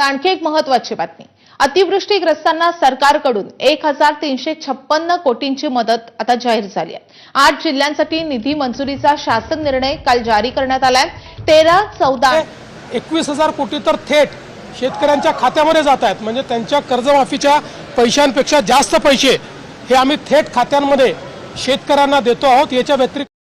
तर आणखी एक महत्वाची बातमी. अतिवृष्टीग्रस्तांना सरकारकडून एक हजार तीनशे छप्पन्न कोटींची मदत आता जाहीर झाली आहे. आठ जिल्ह्यांसाठी निधी मंजुरीचा शासन निर्णय काल जारी करण्यात आलाय. तेरा चौदा एकवीस हजार कोटी तर थेट शेतकऱ्यांच्या खात्यामध्ये जात आहेत. म्हणजे त्यांच्या कर्जमाफीच्या पैशांपेक्षा जास्त पैसे हे आम्ही थेट खात्यांमध्ये शेतकऱ्यांना देतो आहोत. याच्या व्यतिरिक्त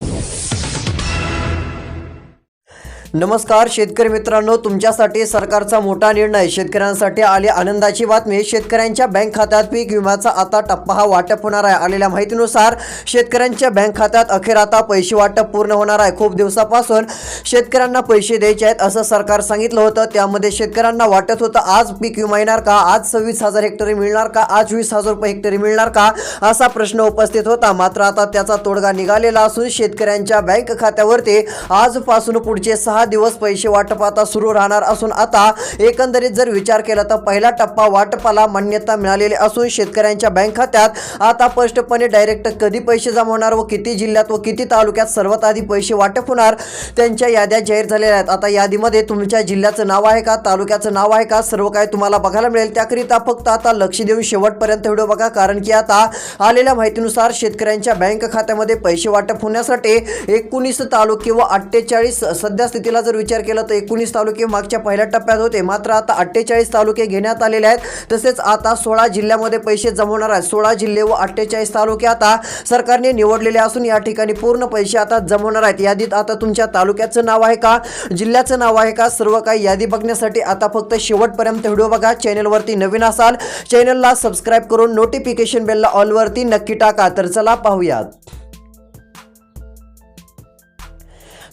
नमस्कार शेतकरी मित्रांनो. तुमच्यासाठी सरकारचा मोठा निर्णय. शेतकऱ्यांसाठी आली आनंदाची बातमी. शेतकऱ्यांच्या बँक खात्यात पीक विम्याचा आता टप्पा हा वाटप होणार आहे. आलेल्या माहितीनुसार शेतकऱ्यांच्या बँक खात्यात अखेर आता पैसे वाटप पूर्ण होणार आहे. खूप दिवसापासून शेतकऱ्यांना पैसे द्यायचे आहेत असं सरकार सांगितलं होतं. त्यामध्ये शेतकऱ्यांना वाटत होतं आज पीक विमा येणार का? आज सव्वीस हजार हेक्टरी मिळणार का? आज वीस हजार रुपये हेक्टरी मिळणार का? असा प्रश्न उपस्थित होता. मात्र आता त्याचा तोडगा निघालेला असून शेतकऱ्यांच्या बँक खात्यावरती आजपासून पुढचे सहा दिवस पैसे वाटप आता सुरू राहणार असून आता एकंदरीत जर विचार केला तर पहिला टप्पा वाटपाला मान्यता मिळालेली असून शेतकऱ्यांच्या बँक खात्यात आता स्पष्टपणे डायरेक्ट कधी पैसे जमा होणार व किती जिल्ह्यात व किती तालुक्यात सर्वात आधी पैसे वाटप होणार त्यांच्या याद्या जाहीर झालेल्या आहेत. आता यादीमध्ये तुमच्या जिल्ह्याचं नाव आहे का तालुक्याचं नाव आहे का सर्व काही तुम्हाला बघायला मिळेल. त्याकरिता फक्त आता लक्ष देऊन शेवटपर्यंत व्हिडिओ बघा कारण की आता आलेल्या माहितीनुसार शेतकऱ्यांच्या बँक खात्यामध्ये पैसे वाटप होण्यासाठी एकोणीस तालुके व अठ्ठेचाळीस सध्या स्थितीला जर विचार केला तर एकोणीस तालुके मागच्या पहिल्या टप्प्यात होते. मात्र आता अठ्ठेचाळीस तालुके घेण्यात आलेले आहेत. तसेच आता सोळा जिल्ह्यामध्ये पैसे जमवणार आहेत. सोळा जिल्हे व अठ्ठेचाळीस तालुके आता सरकारने निवडलेले असून या ठिकाणी पूर्ण पैसे आता जमवणार आहेत. यादीत आता तुमच्या तालुक्याचं नाव आहे का? जिल्ह्याचं नाव आहे का? सर्व काही यादी बघण्यासाठी आता फक्त शेवटपर्यंत व्हिडिओ बघा. चॅनलवरती नवीन असाल चॅनलला सबस्क्राईब करून नोटिफिकेशन बेलला ऑलवरती नक्की टाका. तर चला पाहूयात.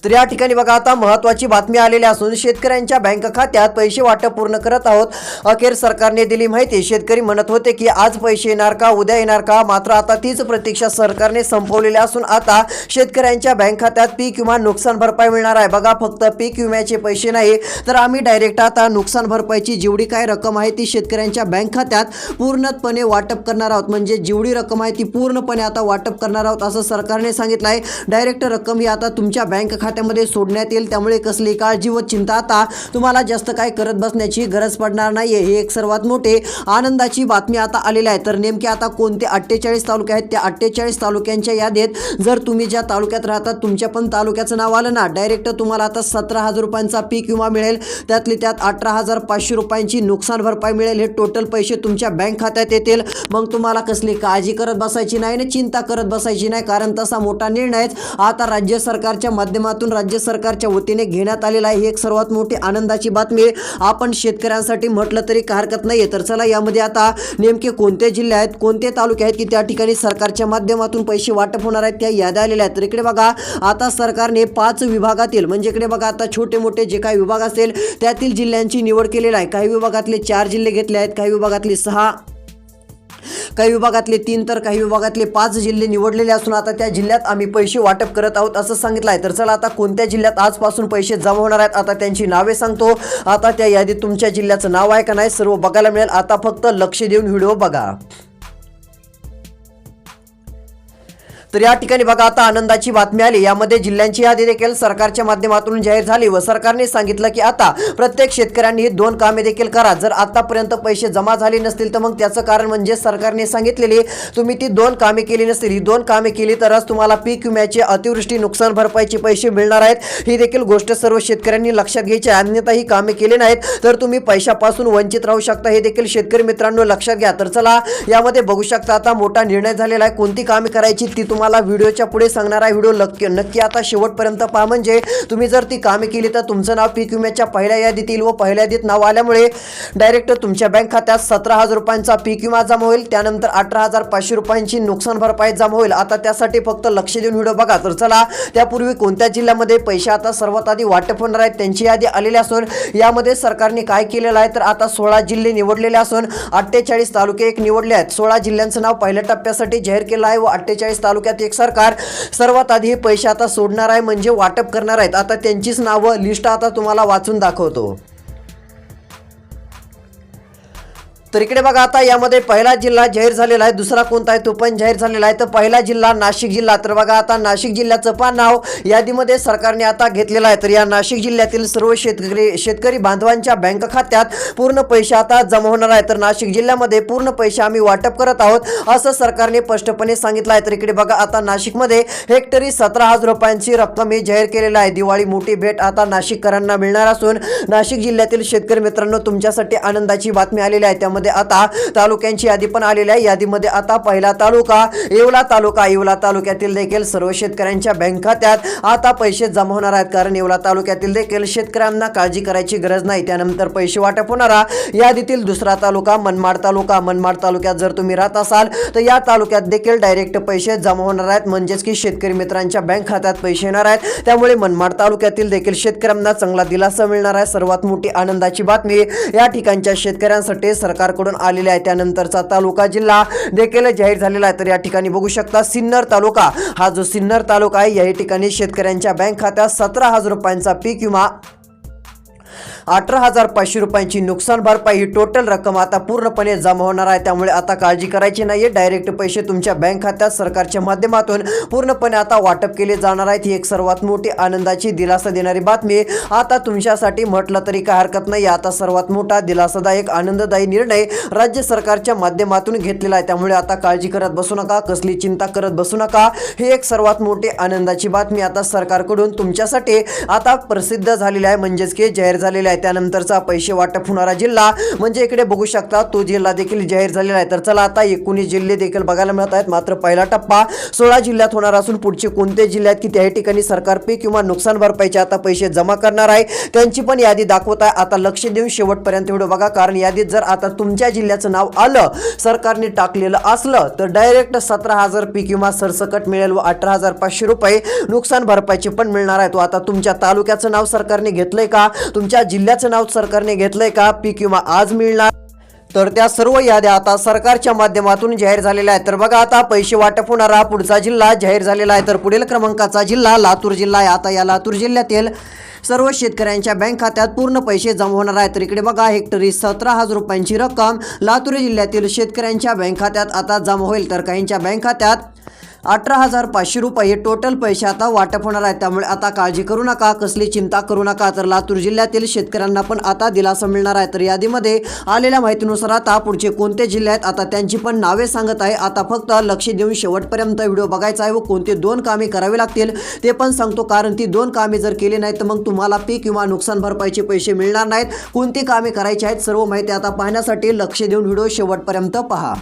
तर या ठिकाणी बघा आता महत्वाची बातमी आलेली असून शेतकऱ्यांच्या बँक खात्यात पैसे वाटप पूर्ण करत आहोत. अखेर सरकारने दिली माहिती. शेतकरी म्हणत होते की आज पैसे येणार का? उद्या येणार का? मात्र आता तीच प्रतीक्षा सरकारने संपवलेली असून आता शेतकऱ्यांच्या बँक खात्यात पीक विमा नुकसान भरपाई मिळणार आहे. बघा फक्त पीक विम्याचे पैसे नाही तर आम्ही डायरेक्ट आता नुकसान भरपाईची जेवढी काय रक्कम आहे ती शेतकऱ्यांच्या बँक खात्यात पूर्णपणे वाटप करणार आहोत. म्हणजे जेवढी रक्कम आहे ती पूर्णपणे आता वाटप करणार आहोत असं सरकारने सांगितलं आहे. डायरेक्ट रक्कम ही आता तुमच्या बँक खात्यामध्ये सोडण्यात येईल. त्यामुळे कसली काळजी व चिंता आता तुम्हाला जास्त काय करत बसण्याची गरज पडणार नाही हे एक सर्वात मोठे आनंदाची बातमी आता आलेली आहे. तर नेमके आता कोणते अठ्ठेचाळीस तालुके आहेत? त्या अठ्ठेचाळीस तालुक्यांच्या यादीत जर तुम्ही ज्या तालुक्यात राहतात तुमच्या पण तालुक्याचं नाव आलं ना डायरेक्ट तुम्हाला आता सतरा हजार रुपयांचा पीक विमा मिळेल. त्यातली त्यात अठरा हजार पाचशे रुपयांची नुकसान भरपाई मिळेल. हे टोटल पैसे तुमच्या बँक खात्यात येतील. मग तुम्हाला कसली काळजी करत बसायची नाही आणि चिंता करत बसायची नाही कारण तसा मोठा निर्णय आता राज्य सरकारच्या माध्यमातून राज्य सरकारच्या वतीने घेण्यात आलेला आहे. ही एक सर्वात मोठी आनंदाची बातमी आपण शेतकऱ्यांसाठी म्हटलं तरी काही हरकत नाही तर चला यामध्ये आता नेमके कोणते जिल्हे आहेत कोणते तालुके आहेत की त्या ठिकाणी सरकारच्या माध्यमातून पैसे वाटप होणार आहेत त्या याद्या आलेल्या आहेत. तर इकडे बघा आता सरकारने पाच विभागातील म्हणजे इकडे बघा आता छोटे मोठे जे काही विभाग असेल त्यातील जिल्ह्यांची निवड केलेली आहे. काही विभागातले चार जिल्हे घेतले आहेत काही विभागातले सहा काही विभागातले तीन तर काही विभागातले पाच जिल्हे निवडलेले असून आता त्या जिल्ह्यात आम्ही पैसे वाटप करत आहोत असं सांगितलं आहे तर चला आता कोणत्या जिल्ह्यात आजपासून पैसे जमा होणार आहेत आता त्यांची नावे सांगतो. आता त्या यादीत तुमच्या जिल्ह्याचं नाव आहे का नाही सर्व बघायला मिळेल. आता फक्त लक्ष देऊन व्हिडिओ बघा. तर या ठिकाणी बघा आता आनंदाची बातमी आली. यामध्ये जिल्ह्यांची यादी देखील सरकारच्या माध्यमातून जाहीर झाली व सरकारने सांगितलं की आता प्रत्येक शेतकऱ्यांनी ही दोन कामे देखील करा. जर आतापर्यंत पैसे जमा झाले नसतील तर मग त्याचं कारण म्हणजे सरकारने सांगितलेली तुम्ही ती दोन कामे केली नसतील. ही दोन कामे केली तरच तुम्हाला पीक विम्याचे अतिवृष्टी नुकसान भरपाईचे पैसे मिळणार आहेत. ही देखील गोष्ट सर्व शेतकऱ्यांनी लक्षात घ्यायची अन्यथा ही कामे केली नाहीत तर तुम्ही पैशापासून वंचित राहू शकता. हे देखील शेतकरी मित्रांनो लक्षात घ्या. तर चला यामध्ये बघू शकता आता मोठा निर्णय झालेला आहे. कोणती कामे करायची ती तुम्हाला व्हिडिओच्या पुढे सांगणार आहे. व्हिडिओ नक्की नक्की आता शेवटपर्यंत पहा. म्हणजे तुम्ही जर ती कामे केली तर तुमचं नाव पीक विम्याच्या पहिल्या यादीत येईल व पहिल्या यादीत नाव आल्यामुळे डायरेक्ट तुमच्या बँक खात्यात सतरा हजार रुपयांचा पीक विमा जमा होईल. त्यानंतर अठरा हजार पाचशे रुपयांची नुकसान भरपाई जमा होईल. आता त्यासाठी फक्त लक्ष देऊन व्हिडिओ बघा. तर चला त्यापूर्वी कोणत्या जिल्ह्यामध्ये पैसे आता सर्वात आधी वाटप होणार आहेत त्यांची यादी आलेली असून यामध्ये सरकारने काय केलेलं आहे? तर आता सोळा जिल्हे निवडलेले असून अठ्ठेचाळीस तालुके एक निवडले आहेत. सोळा जिल्ह्यांचं नाव पहिल्या टप्प्यासाठी जाहीर केलं आहे व अठ्ठेचाळीस तालुक्यात एक सरकार सर्वात आधी हे पैसे आता सोडणार आहे म्हणजे वाटप करणार आहेत. आता त्यांचीच नावं लिस्ट आता तुम्हाला वाचून दाखवतो. तर इकडे बघा आता यामध्ये पहिला जिल्हा जाहीर झालेला आहे दुसरा कोणता आहे तो पण जाहीर झालेला आहे. तर पहिला जिल्हा नाशिक जिल्हा. तर बघा आता नाशिक जिल्ह्याचं पण नाव यादीमध्ये सरकारने आता घेतलेलं आहे. तर या नाशिक जिल्ह्यातील सर्व शेतकरी शेतकरी बांधवांच्या बँक खात्यात पूर्ण पैसे आता जमा होणार आहे तर नाशिक जिल्ह्यामध्ये पूर्ण पैसे आम्ही वाटप करत आहोत असं सरकारने स्पष्टपणे सांगितलं आहे. तर इकडे बघा आता नाशिकमध्ये हेक्टरी सतरा हजार रुपयांची रक्कम ही जाहीर केलेली आहे. दिवाळी मोठी भेट आता नाशिककरांना मिळणार असून नाशिक जिल्ह्यातील शेतकरी मित्रांनो तुमच्यासाठी आनंदाची बातमी आलेली आहे. त्यामध्ये आता तालुक्यांची यादी पण आलेली आहे. यादीमध्ये आता पहिला तालुका येवला तालुका. येवला तालुक्यातील देखील सर्व शेतकऱ्यांच्या बँक खात्यात आता पैसे जमा होणार आहेत. कारण येवला तालुक्यातील देखील शेतकऱ्यांना काळजी करायची गरज नाही. त्यानंतर पैसे वाटप होणारा यादीतील दुसरा तालुका मनमाड तालुका. मनमाड तालुक्यात जर तुम्ही राहत असाल तर या तालुक्यात देखील डायरेक्ट पैसे जमा होणार आहेत. म्हणजेच की शेतकरी मित्रांच्या बँक खात्यात पैसे येणार आहेत. त्यामुळे मनमाड तालुक्यातील देखील शेतकऱ्यांना चांगला दिलासा मिळणार आहे. सर्वात मोठी आनंदाची बातमी या ठिकाणच्या शेतकऱ्यांसाठी सरकार सरकारकडून आलेले आहे. त्यानंतरचा तालुका जिल्हा देखील जाहीर झालेला आहे. तर या ठिकाणी बघू शकता सिन्नर तालुका. हा जो सिन्नर तालुका आहे या ठिकाणी शेतकऱ्यांच्या बँक खात्यात सतरा हजार रुपयांचा पीक विमा अठरा हजार पाचशे रुपयांची नुकसान भरपाई ही टोटल रक्कम आता पूर्णपणे जमा होणार आहे. त्यामुळे आता काळजी करायची नाहीये. डायरेक्ट पैसे तुमच्या बँक खात्यात सरकारच्या माध्यमातून पूर्णपणे आता वाटप केले जाणार आहेत. ही एक सर्वात मोठी आनंदाची दिलासा देणारी बातमी आता तुमच्यासाठी म्हटलं तरी काय हरकत नाही आता सर्वात मोठा दिलासादायक आनंददायी निर्णय राज्य सरकारच्या माध्यमातून घेतलेला आहे. त्यामुळे आता काळजी करत बसू नका कसली चिंता करत बसू नका. ही एक सर्वात मोठी आनंदाची बातमी आता सरकारकडून तुमच्यासाठी आता प्रसिद्ध झालेली आहे. म्हणजेच की जाहीर झालेली आहे. त्यानंतरचा पैसे वाटप होणारा जिल्हा. म्हणजे इकडे बघू शकता तो जिल्हा देखील जाहीर झालेला आहे. तर चला आता एकोणीस जिल्हे देखील बघायला मिळत आहेत. मात्र पहिला टप्पा सोळा जिल्ह्यात होणार असून पुढचे कोणते जिल्ह्यात की त्या ठिकाणी सरकार पीक किंवा नुकसान भरपाईचे आता पैसे जमा करणार आहे त्यांची पण यादी दाखवत आहे. आता लक्ष देऊन शेवटपर्यंत एवढं बघा कारण यादीत जर आता तुमच्या जिल्ह्याचं नाव आलं सरकारने टाकलेलं असलं तर डायरेक्ट सतरा हजार पीक किंवा सरसकट मिळेल व अठरा हजार पाचशे रुपये नुकसान भरपाईचे पण मिळणार आहे. तो आता तुमच्या तालुक्याचं नाव सरकारने घेतलंय का? तुमच्या जिल्ह्याचं नाव सरकारने घेतलंय का? पीक विमा आज मिळणार? तर त्या सर्व याद्या आता सरकारच्या माध्यमातून जाहीर झालेल्या आहेत. तर बघा आता पैसे वाटप होणारा पुढचा जिल्हा जाहीर झालेला आहे. तर पुढील क्रमांकाचा जिल्हा लातूर जिल्हा आहे. आता या लातूर जिल्ह्यातील सर्व शेतकऱ्यांच्या बँक खात्यात पूर्ण पैसे जमा होणार आहेत. तर इकडे बघा हेक्टरी सतरा हजार रुपयांची रक्कम लातूर जिल्ह्यातील शेतकऱ्यांच्या बँक खात्यात आता जमा होईल. तर काहींच्या बँक खात्यात अठरा हजार पाचशे रुपये हे टोटल पैसे आता वाटप होणार आहे त्यामुळे आता काळजी करू नका कसली चिंता करू नका. तर लातूर जिल्ह्यातील शेतकऱ्यांना पण आता दिलासा मिळणार आहे. तर यादीमध्ये आलेल्या माहितीनुसार आता पुढचे कोणते जिल्हे आहेत आता त्यांची पण नावे सांगत आहे. आता फक्त लक्ष देऊन शेवटपर्यंत व्हिडिओ बघायचा आहे व कोणते दोन कामे करावे लागतील ते पण सांगतो. कारण ती दोन कामे जर केली नाही तर मग तुम्हाला पीक किंवा नुकसान भरपाईचे पैसे मिळणार नाहीत. कोणती कामे करायची आहेत सर्व माहिती आता पाहण्यासाठी लक्ष देऊन व्हिडिओ शेवटपर्यंत पहा.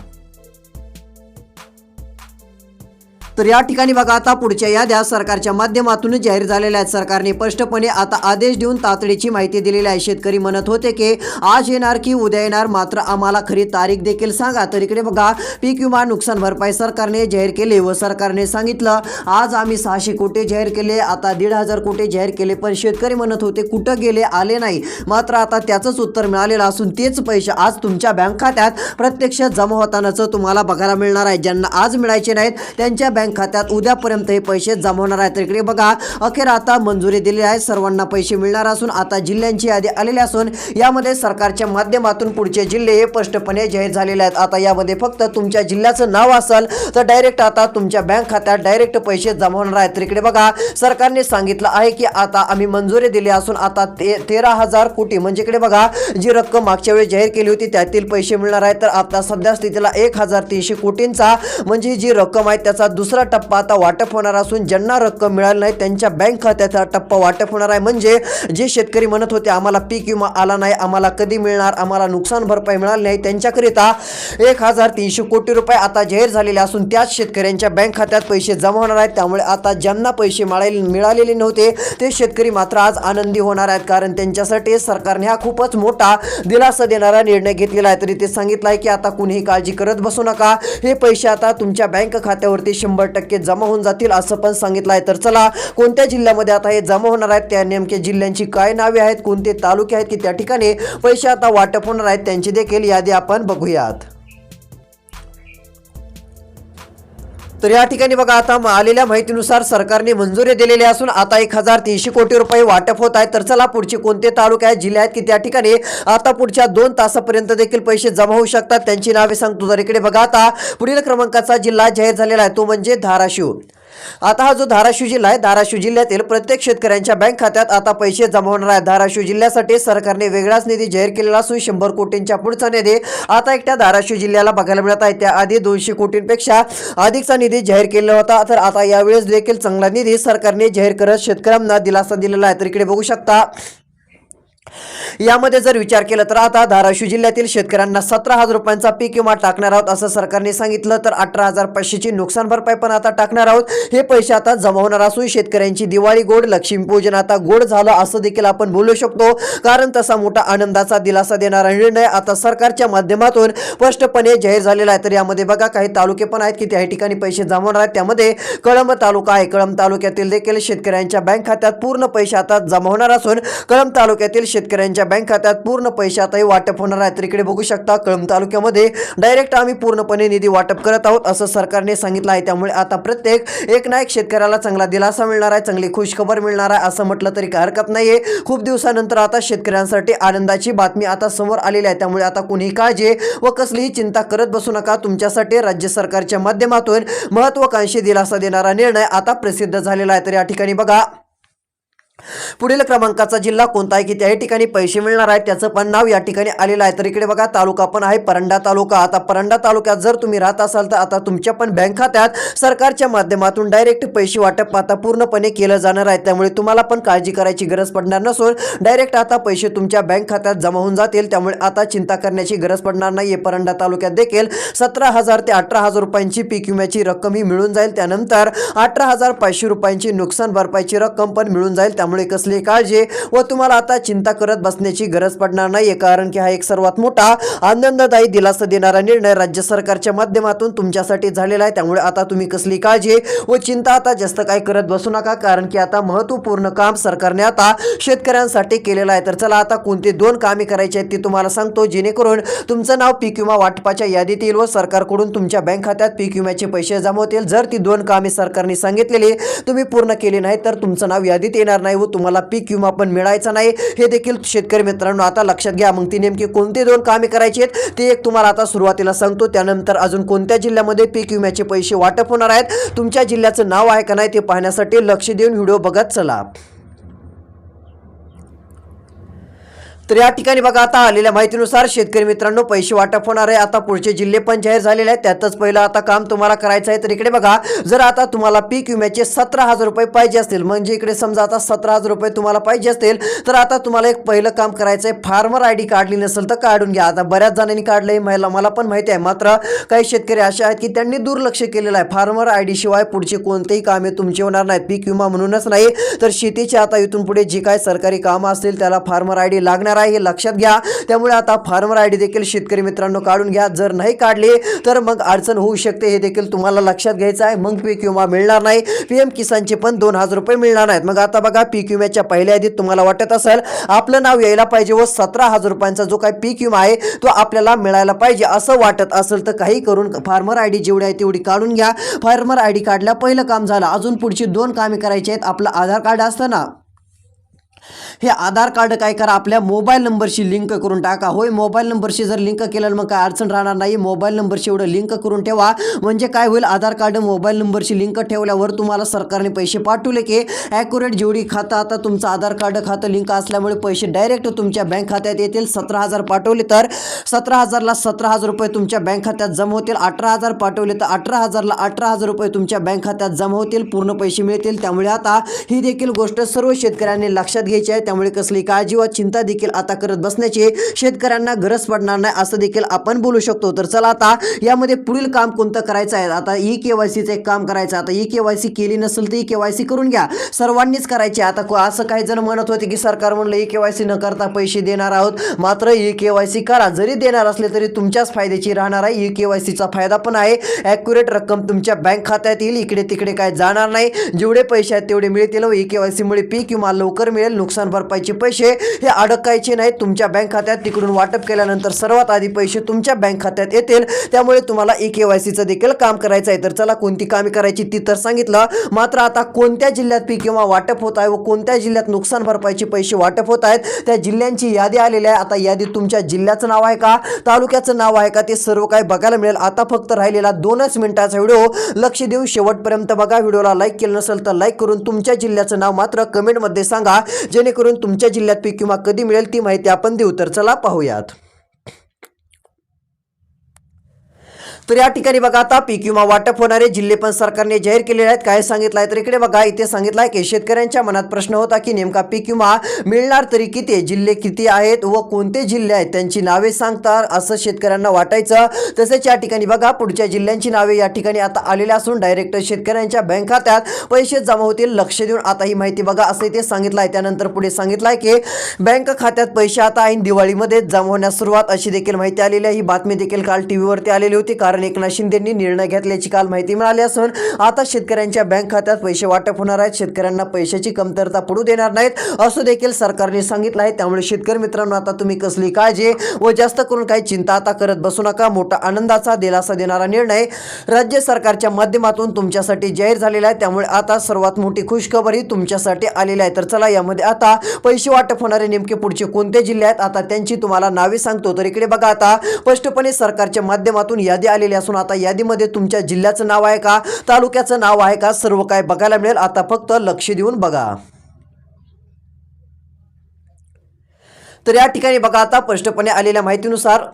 तर या ठिकाणी बघा आता पुढच्या याद्या सरकारच्या माध्यमातून जाहीर झालेल्या आहेत. सरकारने स्पष्टपणे आता आदेश देऊन तातडीची माहिती दिलेली आहे. शेतकरी म्हणत होते की आज येणार की उद्या येणार मात्र आम्हाला खरी तारीख देखील सांगा. तर इकडे बघा पीक विमा नुकसान भरपाई सरकारने जाहीर केले व सरकारने सांगितलं आज आम्ही सहाशे कोटी जाहीर केले आता दीड हजार कोटी जाहीर केले पण शेतकरी म्हणत होते कुठं गेले आले नाही. मात्र आता त्याचंच उत्तर मिळालेलं असून तेच पैसे आज तुमच्या बँक खात्यात प्रत्यक्ष जमा होतानाचं तुम्हाला बघायला मिळणार आहे. ज्यांना आज मिळायचे नाहीत त्यांच्या बँक खात्यात उद्यापर्यंत हे पैसे जमवणार आहेत. तर इकडे बघा अखेर आता मंजुरी दिली आहे. सर्वांना पैसे मिळणार असून आता जिल्ह्यांची यादी आलेली असून यामध्ये सरकारच्या माध्यमातून पुढचे जिल्हे हे स्पष्टपणे जाहीर झालेले आहेत. आता यामध्ये फक्त तुमच्या जिल्ह्याचं नाव असेल तर डायरेक्ट आता तुमच्या बँक खात्यात डायरेक्ट पैसे जमवणार आहेत. तर इकडे बघा सरकारने सांगितलं आहे की आता आम्ही मंजुरी दिली असून आता ते तेरा हजार कोटी म्हणजे इकडे बघा जी रक्कम मागच्या वेळी जाहीर केली होती त्यातील पैसे मिळणार आहेत. तर आता सध्या स्थितीला एक हजार तीनशे कोटींचा म्हणजे जी रक्कम आहे त्याचा दुसरा दुसरा टप्पा आता वाटप होणार असून ज्यांना रक्कम मिळाली नाही त्यांच्या बँक खात्याचा टप्पा वाटप होणार आहे. म्हणजे जे शेतकरी म्हणत होते आम्हाला पीक विमा आला नाही आम्हाला कधी मिळणार आम्हाला नुकसान भरपाई मिळाली नाही त्यांच्याकरिता एक हजार तीनशे कोटी रुपये आता जाहीर झालेले असून त्याच शेतकऱ्यांच्या बँक खात्यात पैसे जमा होणार आहेत. त्यामुळे आता ज्यांना पैसे मिळाले मिळालेले नव्हते ते शेतकरी मात्र आज आनंदी होणार आहेत. कारण त्यांच्यासाठी सरकारने हा खूपच मोठा दिलासा देणारा निर्णय घेतलेला आहे. तरी ते सांगितलं आहे की आता कुणीही काळजी करत बसू नका. हे पैसे आता तुमच्या बँक खात्यावरती शंभर टक्के जमा होऊन जातील असं पण सांगितलं आहे तर चला कोणत्या जिल्ह्यामध्ये आता हे जमा होणार आहेत? त्या नेमक्या जिल्ह्यांची काय नावे आहेत? कोणते तालुके आहेत की त्या ठिकाणी? पैसे आता वाटप होणार आहेत. त्यांची देखील यादी आपण बघूयात. तर या ठिकाणी बघा आता म- आलेल्या माहितीनुसार सरकारने मंजुरी दिलेली असून आता एक हजार तीनशे कोटी रुपये वाटप होत आहे. तर चला पुढचे कोणते तालुके आहेत जिल्हे आहेत की त्या ठिकाणी आता पुढच्या दोन तासापर्यंत देखील पैसे जमा होऊ शकतात? त्यांची नावे सांगतो तर इकडे बघा. आता पुढील क्रमांकाचा जिल्हा जाहीर झालेला आहे तो म्हणजे धाराशिव. आता हा जो धाराशिव जिल्हा आहे धाराशिव जिल्ह्यातील प्रत्येक शेतकऱ्यांच्या बँक खात्यात आता पैसे जमा होणार आहे धाराशिव जिल्ह्यासाठी सरकारने वेगळाच निधी जाहीर केलेला असून शंभर कोटींच्या पुढचा निधी आता एकट्या धाराशिव जिल्ह्याला बघायला मिळत आहे. त्याआधी दोनशे कोटींपेक्षा अधिकचा निधी जाहीर केलेला होता. तर आता यावेळेस देखील चांगला निधी सरकारने जाहीर करत शेतकऱ्यांना दिलासा दिलेला आहे. तर इकडे बघू शकता यामध्ये जर विचार केला तर आता धाराशिव जिल्ह्यातील शेतकऱ्यांना सतरा हजार रुपयांचा पीक विमा टाकणार आहोत असं सरकारने सांगितलं तर अठरा हजार पाचशेची नुकसान भरपाई पण आता टाकणार आहोत. हे पैसे आता जमा होणार असून शेतकऱ्यांची दिवाळी गोड लक्ष्मीपूजन आता गोड झालं असं देखील आपण बोलू शकतो. कारण तसा मोठा आनंदाचा दिलासा देणारा निर्णय आता सरकारच्या माध्यमातून स्पष्टपणे जाहीर झालेला आहे. तर यामध्ये बघा काही तालुके पण आहेत की त्या ठिकाणी पैसे जमा होणार आहेत. त्यामध्ये कळंब तालुका आहे. कळंब तालुक्यातील देखील शेतकऱ्यांच्या बँक खात्यात पूर्ण पैसे आता जमा होणार असून कळंब तालुक्यातील शेतकऱ्यांच्या बँक खात्यात पूर्ण पैसे वाटप होणार आहे. तर इकडे बघू शकता कळंब तालुक्यामध्ये डायरेक्ट आम्ही पूर्णपणे निधी वाटप करत आहोत असं सरकारने सांगितलं आहे. त्यामुळे आता प्रत्येक एक ना एक शेतकऱ्याला चांगला दिलासा मिळणार आहे चांगली खुशखबर मिळणार आहे असं म्हटलं तरी काही हरकत नाहीये. खूप दिवसानंतर आता शेतकऱ्यांसाठी आनंदाची बातमी आता समोर आलेली आहे. त्यामुळे आता कुणीही काळजी व कसलीही चिंता करत बसू नका. तुमच्यासाठी राज्य सरकारच्या माध्यमातून महत्वाकांक्षी दिलासा देणारा निर्णय आता प्रसिद्ध झालेला आहे. तर या ठिकाणी बघा पुढील क्रमांकाचा जिल्हा कोणता आहे? की त्या ठिकाणी पैसे मिळणार आहेत. त्याचं पण नाव या ठिकाणी आलेलं आहे. तर इकडे बघा तालुका पण आहे परंडा तालुका. आता परंडा तालुक्यात जर तुम्ही राहत असाल तर आता तुमच्या पण बँक खात्यात सरकारच्या माध्यमातून डायरेक्ट पैसे वाटप आता पूर्णपणे केलं जाणार आहे. त्यामुळे तुम्हाला पण काळजी करायची गरज पडणार नसून डायरेक्ट आता पैसे तुमच्या बँक खात्यात जमा होऊन जातील. त्यामुळे आता चिंता करण्याची गरज पडणार नाही परंडा तालुक्यात देखील सतरा हजार ते अठरा हजार रुपयांची पीक विम्याची रक्कम ही मिळून जाईल. त्यानंतर अठरा हजार पाचशे रुपयांची नुकसान भरपाईची रक्कम पण मिळून जाईल. त्यामुळे त्यामुळे कसली काळजी व तुम्हाला आता चिंता करत बसण्याची गरज पडणार नाहीये कारण की हा एक सर्वात मोठा आनंददायी दिलासा देणारा निर्णय राज्य सरकारच्या माध्यमातून तुमच्यासाठी झालेला आहे. त्यामुळे आता तुम्ही कसली काळजी व चिंता आता जास्त काय करत बसू नका. कारण की आता महत्त्वपूर्ण काम सरकारने आता शेतकऱ्यांसाठी केलेलं आहे. तर चला आता कोणती दोन कामे करायची आहेत ती तुम्हाला सांगतो. जेणेकरून तुमचं नाव पीक विमा वाटपाच्या यादीत येईल व सरकारकडून तुमच्या बँक खात्यात पीक विम्याचे पैसे जमा होतील. जर ती दोन कामे सरकारने सांगितलेली तुम्ही पूर्ण केली नाही तर तुमचं नाव यादीत येणार नाही व तुम्हाला पीक विमा पण मिळायचा नाही. हे देखील शेतकरी मित्रांनो आता लक्षात घ्या. मग ती नेमकी कोणती दोन कामे करायची आहेत? ते एक तुम्हाला आता सुरुवातीला सांगतो. त्यानंतर अजून कोणत्या जिल्ह्यामध्ये पीक विम्याचे पैसे वाटप होणार आहेत? तुमच्या जिल्ह्याचं नाव आहे का नाही ते पाहण्यासाठी लक्ष देऊन व्हिडिओ बघत चला. तर या ठिकाणी बघा आता आलेल्या माहितीनुसार शेतकरी मित्रांनो पैसे वाटप होणार आहे. आता पुढचे जिल्हे पण जाहीर झालेले आहेत. त्यातच पहिलं आता काम तुम्हाला करायचं आहे. तर इकडे बघा जर आता तुम्हाला पीक विम्याचे सतरा हजार रुपये पाहिजे असतील म्हणजे इकडे समजा आता सतरा हजार रुपये तुम्हाला पाहिजे असतील तर आता तुम्हाला एक पहिलं काम करायचं आहे. फार्मर आय डी काढली नसेल तर काढून घ्या. आता बऱ्याच जणांनी काढलं आहे मला मला पण माहिती आहे. मात्र काही शेतकरी असे आहेत की त्यांनी दुर्लक्ष केलेलं आहे. फार्मर आय डी शिवाय पुढचे कोणतेही कामे तुमचे होणार नाहीत. पीक विमा म्हणूनच नाही तर शेतीचे आता इथून पुढे जी काय सरकारी कामं असतील त्याला फार्मर आय डी लागणार आहे हे लक्षात घ्या. त्यामुळे आता फार्मर आय डी देखील शेतकरी मित्रांनो काढून घ्या. जर नाही काढले तर मग अडचण होऊ शकते. हे देखील तुम्हाला लक्षात घ्यायचं आहे. मग पीक विमा मिळणार नाही. पीएम किसानचे पण दोन हजार रुपये मिळणार नाहीत. मग आता बघा पीक विम्याच्या पहिल्या यादीत तुम्हाला वाटत असेल आपलं नाव यायला पाहिजे व सतरा हजार रुपयांचा जो काही पीक विमा आहे तो आपल्याला मिळायला पाहिजे. असं वाटत असेल तर काही करून फार्मर आय डी जेवढी आहे तेवढी काढून घ्या. फार्मर आय डी काढल्या पहिलं काम झालं. अजून पुढची दोन कामे करायची आहेत. आपलं आधार कार्ड असतं ना? हे आधार कार्ड काय करा आपल्या मोबाईल नंबरशी लिंक करून टाका. होय मोबाईल नंबरशी जर लिंक केलं मग काय अडचण राहणार नाही. मोबाईल नंबरशी एवढं लिंक करून ठेवा. म्हणजे काय होईल आधार कार्ड मोबाईल नंबरशी लिंक ठेवल्यावर तुम्हाला सरकारने पैसे पाठवले की ॲक्युरेट जेवढी खातं आता तुमचं आधार कार्ड खातं लिंक असल्यामुळे पैसे डायरेक्ट तुमच्या बँक खात्यात येतील. सतरा हजार पाठवले तर सतरा हजारला सतरा हजार रुपये तुमच्या बँक खात्यात जमा होतील. अठरा हजार पाठवले तर अठरा हजारला अठरा हजार रुपये तुमच्या बँक खात्यात जमा होतील. पूर्ण पैसे मिळतील. त्यामुळे आता ही देखील गोष्ट सर्व शेतकऱ्यांनी लक्षात घ्यायची आहे. त्यामुळे कसली काळजी व चिंता देखील आता करत बसण्याची शेतकऱ्यांना गरज पडणार नाही असं देखील आपण बोलू शकतो. तर चला आता यामध्ये पुढील काम कोणतं करायचं आहे? आता ई के वाय सीचं एक काम करायचं आता ई के वाय सी केली नसेल तर ई के वाय सी करून घ्या. सर्वांनीच करायची आता असं काही जण म्हणत होते की सरकार म्हणलं ई के वाय सी न करता पैसे देणार आहोत. मात्र ई के वाय सी करा. जरी देणार असले तरी तुमच्याच फायद्याची राहणार आहे. ई के वाय सीचा फायदा पण आहे. ॲक्युरेट रक्कम तुमच्या बँक खात्यात येईल. इकडे तिकडे काय जाणार नाही. जेवढे पैसे आहेत तेवढे मिळतील व ई के वाय सीमुळे पीक विमा लवकर मिळेल. नुकसान भरपाईचे पैसे हे अडकायचे नाहीत. तुमच्या बँक खात्यात तिकडून वाटप केल्यानंतर सर्वात आधी पैसे तुमच्या बँक खात्यात येतील. त्यामुळे तुम्हाला ई के वाय सीचं देखील काम करायचं आहे. तर चला कोणती कामे करायची ती तर सांगितलं. मात्र आता कोणत्या जिल्ह्यात पीक किंवा वाटप होत आहे व कोणत्या जिल्ह्यात नुकसान भरपाईचे पैसे वाटप होत आहेत त्या जिल्ह्यांची यादी आलेली आहे. आता यादीत तुमच्या जिल्ह्याचं नाव आहे का? तालुक्याचं नाव आहे का? ते सर्व काही बघायला मिळेल. आता फक्त राहिलेला दोनच मिनिटाचा व्हिडिओ. लक्ष देऊन शेवटपर्यंत बघा. व्हिडिओला लाईक केलं नसेल तर लाईक करून तुमच्या जिल्ह्याचं नाव मात्र कमेंटमध्ये सांगा. जेणेकरून तुमच्या जिल्ह्यात पीक किंवा कधी मिळेल ती माहिती आपण देऊ. तर चला पाहूयात. तर या ठिकाणी बघा आता पीक विमा वाटप होणारे जिल्हे पण सरकारने जाहीर केलेले आहेत. काय सांगितलं आहे तर इकडे बघा इथे सांगितलं आहे की शेतकऱ्यांच्या मनात प्रश्न होता की नेमका पीक विमा मिळणार तरी किती? जिल्हे किती आहेत व कोणते जिल्हे आहेत? त्यांची नावे सांगतात असं शेतकऱ्यांना वाटायचं. तसेच या ठिकाणी बघा पुढच्या जिल्ह्यांची नावे या ठिकाणी आता आलेली असून डायरेक्ट शेतकऱ्यांच्या बँक खात्यात पैसे जमा होतील लक्ष देऊन. आता ही माहिती बघा असं इथे सांगितलं आहे. त्यानंतर पुढे सांगितलं आहे की बँक खात्यात पैसे आता ऐन दिवाळीमध्ये जमा होण्यास सुरुवात अशी देखील माहिती आलेली आहे. ही बातमी देखील काल टी व्हीवरती आलेली होती. कारण एकनाथ शिंदेंनी निर्णय घेतल्याची काल माहिती मिळाली असून आता शेतकऱ्यांच्या बँक खात्यात पैसे वाटप होणार आहेत. शेतकऱ्यांना पैशाची कमतरता पडू देणार नाहीत असं देखील सरकारने सांगितलं आहे. त्यामुळे शेतकरी मित्रांनो आता तुम्ही कसली काळजी व जास्त करून काही चिंता आता करत बसू नका. मोठा आनंदाचा दिलासा देणारा निर्णय राज्य सरकारच्या माध्यमातून तुमच्यासाठी जाहीर झालेला आहे. त्यामुळे आता सर्वात मोठी खुशखबर ही तुमच्यासाठी आलेली आहे. तर चला यामध्ये आता पैसे वाटप होणारे नेमके पुढचे कोणते जिल्हे आहेत? आता त्यांची तुम्हाला नावे सांगतो तर इकडे बघा आता. स्पष्टपणे सरकारच्या माध्यमातून यादी आलेली असून आता यादीमध्ये तुमच्या जिल्ह्याचं नाव आहे का तालुक्याचं नाव आहे का सर्व काय बघायला मिळेल. आता फक्त लक्ष देऊन बघा. तर या ठिकाणी बघा आता स्पष्टपणे आलेल्या माहितीनुसार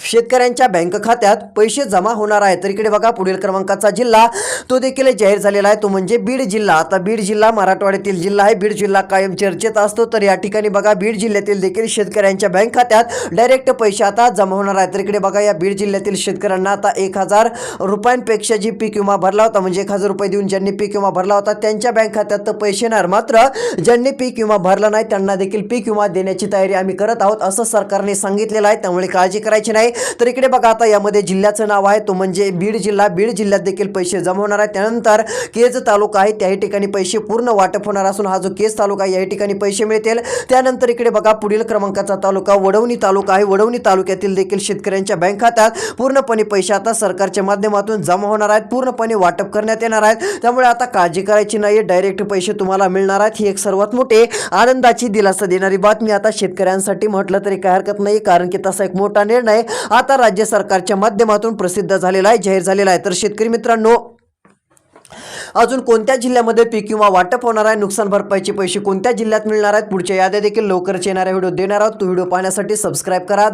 शेतकऱ्यांच्या बँक खात्यात पैसे जमा होणार आहेत. तर इकडे बघा पुढील क्रमांकाचा जिल्हा तो देखील जाहीर झालेला आहे. तो म्हणजे बीड जिल्हा. आता बीड जिल्हा मराठवाड्यातील जिल्हा आहे. बीड जिल्हा कायम चर्चेत असतो. तर या ठिकाणी बघा बीड जिल्ह्यातील देखील शेतकऱ्यांच्या बँक खात्यात डायरेक्ट पैसे आता जमा होणार आहेत. तर इकडे बघा या बीड जिल्ह्यातील शेतकऱ्यांना आता एक हजार रुपयांपेक्षा जी पीक विमा भरला होता म्हणजे एक हजार रुपये देऊन ज्यांनी पीक विमा भरला होता त्यांच्या बँक खात्यात तर पैसे येणार. मात्र ज्यांनी पीक विमा भरला नाही त्यांना देखील पीक विमा देण्याची तयारी आम्ही करत आहोत असं सरकारने सांगितलेलं आहे. त्यामुळे काळजी करायची नाही. तर इकडे बघा आता यामध्ये जिल्ह्याचं नाव आहे तो म्हणजे बीड जिल्हा. बीड जिल्ह्यात देखील पैसे जमा होणार आहे त्यानंतर केज तालुका आहे त्याही ठिकाणी पैसे पूर्ण वाटप होणार असून हा जो केज तालुका आहे याही ठिकाणी पैसे मिळतील. त्यानंतर इकडे बघा पुढील क्रमांकाचा तालुका वडवणी तालुका आहे. वडवणी तालुक्यातील देखील शेतकऱ्यांच्या बँक खात्यात पूर्णपणे पैसे आता सरकारच्या माध्यमातून जमा होणार आहेत. पूर्णपणे वाटप करण्यात येणार आहेत. त्यामुळे आता काळजी करायची नाही डायरेक्ट पैसे तुम्हाला मिळणार आहेत. ही एक सर्वात मोठी आनंदाची दिलासा देणारी बातमी आता शेतकऱ्यांसाठी म्हटलं तरी काय हरकत नाही कारण की तसा एक मोठा निर्णय आता राज्य सरकारच्या माध्यमातून प्रसिद्ध झालेला आहे जाहीर झालेला आहे. तर शेतकरी मित्रांनो अजून कोणत्या जिल्ह्यामध्ये पीक किंवा वाटप होणार आहे नुकसान भरपाईचे पैसे कोणत्या जिल्ह्यात मिळणार आहेत पुढच्या याद्या देखील लवकरच येणाऱ्या व्हिडिओ देणार आहोत. तो व्हिडिओ पाहण्यासाठी सबस्क्राईब करा.